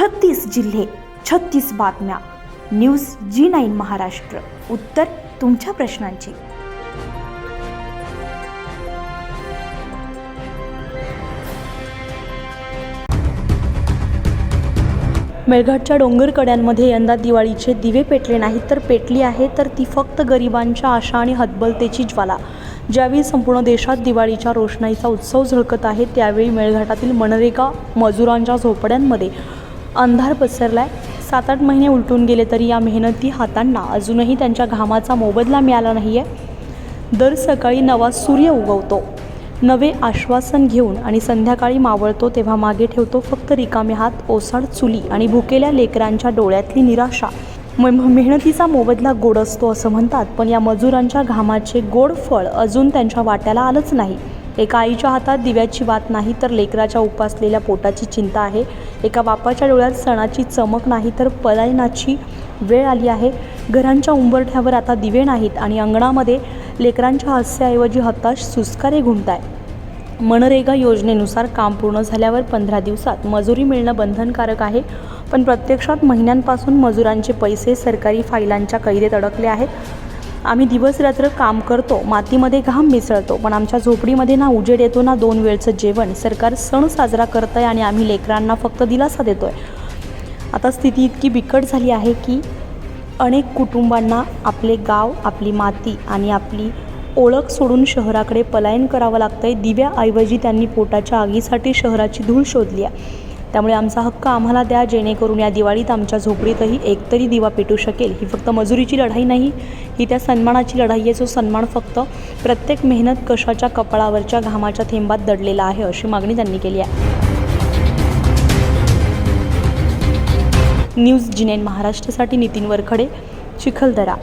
छत्तीस जिल्हे छत्तीस बातम्या. News G nine Maharashtra. उत्तर तुमच्या प्रश्नांची. मेळघाटच्या डोंगरकड्यांमध्ये यंदा दिवाळीचे दिवे पेटले नाहीत तर पेटली आहे तर ती फक्त गरिबांच्या आशा आणि हतबलतेची ज्वाला. ज्यावेळी संपूर्ण देशात दिवाळीच्या रोषणाईचा उत्सव झळकत आहे त्यावेळी मेळघाटातील मनरेगा मजुरांच्या झोपड्यांमध्ये अंधार पसरलाय. सात आठ महिने उलटून गेले तरी या मेहनती हातांना अजूनही त्यांच्या घामाचा मोबदला मिळाला नाही आहे दर सकाळी नवा सूर्य उगवतो. नवे आश्वासन घेऊन आणि संध्याकाळी मावळतो तेव्हा मागे ठेवतो फक्त रिकामे हात ओसाड चुली आणि भुकेल्या लेकरांच्या डोळ्यातली निराशा. म मेहनतीचा मोबदला गोड असतो असं म्हणतात पण या मजुरांच्या घामाचे गोड फळ अजून त्यांच्या वाट्याला आलंच नाही. एका आईच्या हातात दिव्याची वात नाही तर लेकराच्या उपासलेल्या पोटाची चिंता आहे. एका बापाच्या डोळ्यात सणाची चमक नाही तर पलायनाची वेळ आली आहे. घरांच्या उंबरठ्यावर आता दिवे नाहीत आणि अंगणामध्ये लेकरांच्या हास्याऐवजी हताश सुस्कारे घुमताय मनरेगा योजनेनुसार काम पूर्ण झाल्यावर पंधरा दिवसात मजुरी मिळणं बंधनकारक आहे. पण प्रत्यक्षात महिन्यांपासून मजुरांचे पैसे सरकारी फाईलांच्या कैदेत अडकले आहेत. आम्ही दिवसरात्र काम करतो मातीमध्ये घाम मिसळतो पण आमच्या झोपडीमध्ये ना उजेड येतो ना दोन वेळचं जेवण. सरकार सण साजरा करतं आहे आणि आम्ही लेकरांना फक्त दिलासा देतो आहे आता स्थिती इतकी बिकट झाली आहे की अनेक कुटुंबांना आपले गाव आपली माती आणि आपली ओळख सोडून शहराकडे पलायन करावं लागतं आहे दिव्याऐवजी त्यांनी पोटाच्या आगीसाठी शहराची धूळ शोधली आहे. त्यामुळे आमचा हक्क आम्हाला द्या जेणेकरून या दिवाळीत आमच्या झोपडीतही एकतरी दिवा पेटू शकेल. ही फक्त मजुरीची लढाई नाही ही त्या सन्मानाची लढाई आहे. जो सन्मान फक्त प्रत्येक मेहनत कशाच्या कपाळावरच्या घामाच्या थेंबात दडलेला आहे अशी मागणी त्यांनी केली आहे. न्यूज जिनेन महाराष्ट्रासाठी नितीन वरखडे चिखलदरा.